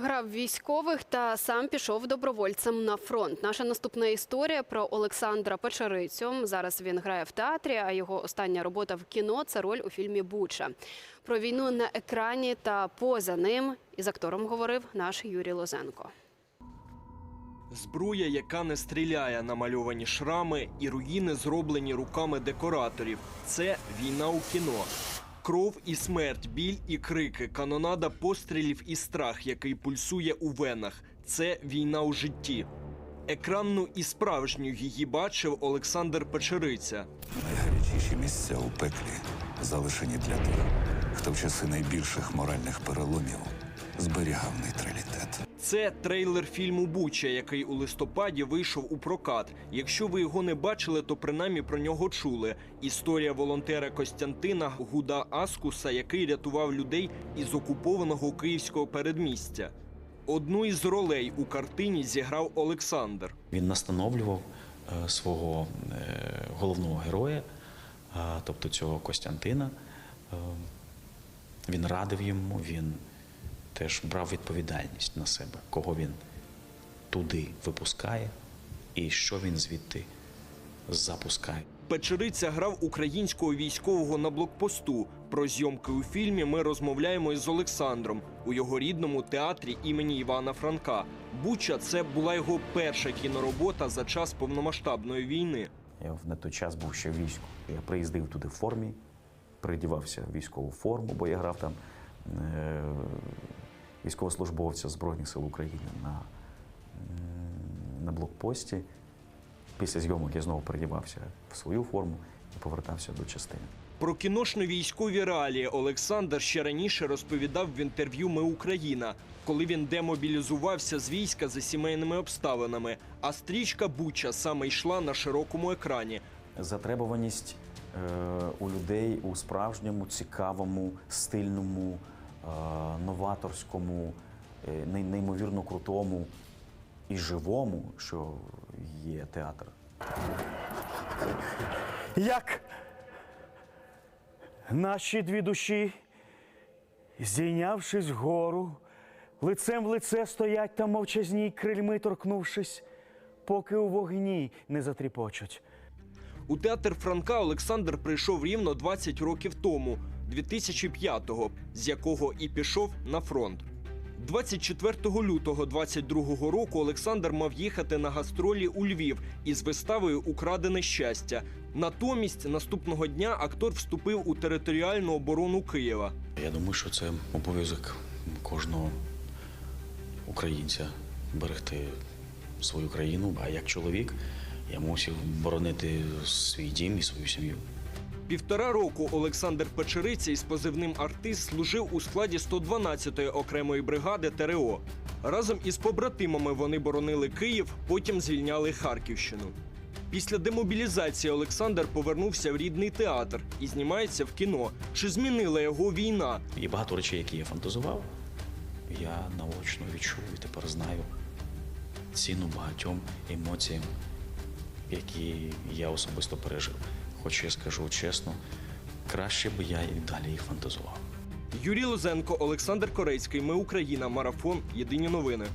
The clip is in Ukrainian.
Грав військових та сам пішов добровольцем на фронт. Наша наступна історія про Олександра Печерицю. Зараз він грає в театрі, а його остання робота в кіно це роль у фільмі Буча. Про війну на екрані та поза ним із актором говорив наш Юрій Лозенко. Зброя, яка не стріляє, намальовані шрами і руїни, зроблені руками декораторів. Це війна у кіно. Кров і смерть, біль і крики, канонада пострілів і страх, який пульсує у венах. Це війна у житті. Екранну і справжню її бачив Олександр Печериця. Найгарячіші місця у пеклі залишені для тих, хто в часи найбільших моральних переломів зберігав нейтралітет. Це трейлер фільму Буча, який у листопаді вийшов у прокат. Якщо ви його не бачили, то принаймні про нього чули. Історія волонтера Костянтина Гуда Аскуса, який рятував людей із окупованого київського передмістя. Одну із ролей у картині зіграв Олександр. Він настановлював е, свого е, головного героя, е, тобто цього Костянтина. Е, Він радив йому, він теж брав відповідальність на себе, кого він туди випускає і що він звідти запускає. Печериця грав українського військового на блокпосту. Про зйомки у фільмі ми розмовляємо із Олександром у його рідному театрі імені Івана Франка. Буча це була його перша кіноробота за час повномасштабної війни. Я на той час був ще в війську. Я приїздив туди в формі, передівався в військову форму, бо я грав там е, військовослужбовця Збройних сил України на, на блокпості. Після зйомок я знову передівався в свою форму і повертався до частини. Про кіношно-військові реалії Олександр ще раніше розповідав в інтерв'ю Ми Україна, коли він демобілізувався з війська за сімейними обставинами. А стрічка Буча саме йшла на широкому екрані. Затребуваність е, у людей у справжньому, цікавому, стильному, е, новаторському, е, неймовірно крутому і живому, що є театр. Як наші дві душі, зійнявшись вгору, лицем в лице стоять там мовчазні, крильми торкнувшись, поки у вогні не затріпочуть. У театр Франка Олександр прийшов рівно 20 років тому, 2005-го, з якого і пішов на фронт. 24 лютого 22 року Олександр мав їхати на гастролі у Львів із виставою Украдене щастя. Натомість наступного дня актор вступив у територіальну оборону Києва. Я думаю, що це обов'язок кожного українця берегти свою країну. А як чоловік я мусив боронити свій дім і свою сім'ю. Півтора року Олександр Печериця із позивним артист служив у складі 112-ї окремої бригади ТРО. Разом із побратимами вони боронили Київ, потім звільняли Харківщину. Після демобілізації Олександр повернувся в рідний театр і знімається в кіно. Чи змінила його війна? Є багато речей, які я фантазував. Я наочно відчув і тепер знаю ціну багатьом емоціям, які я особисто пережив. Хоч я скажу чесно, краще би я і далі їх фантазував. Юрій Лозенко, Олександр Корейський. Ми Україна. Марафон. Єдині новини.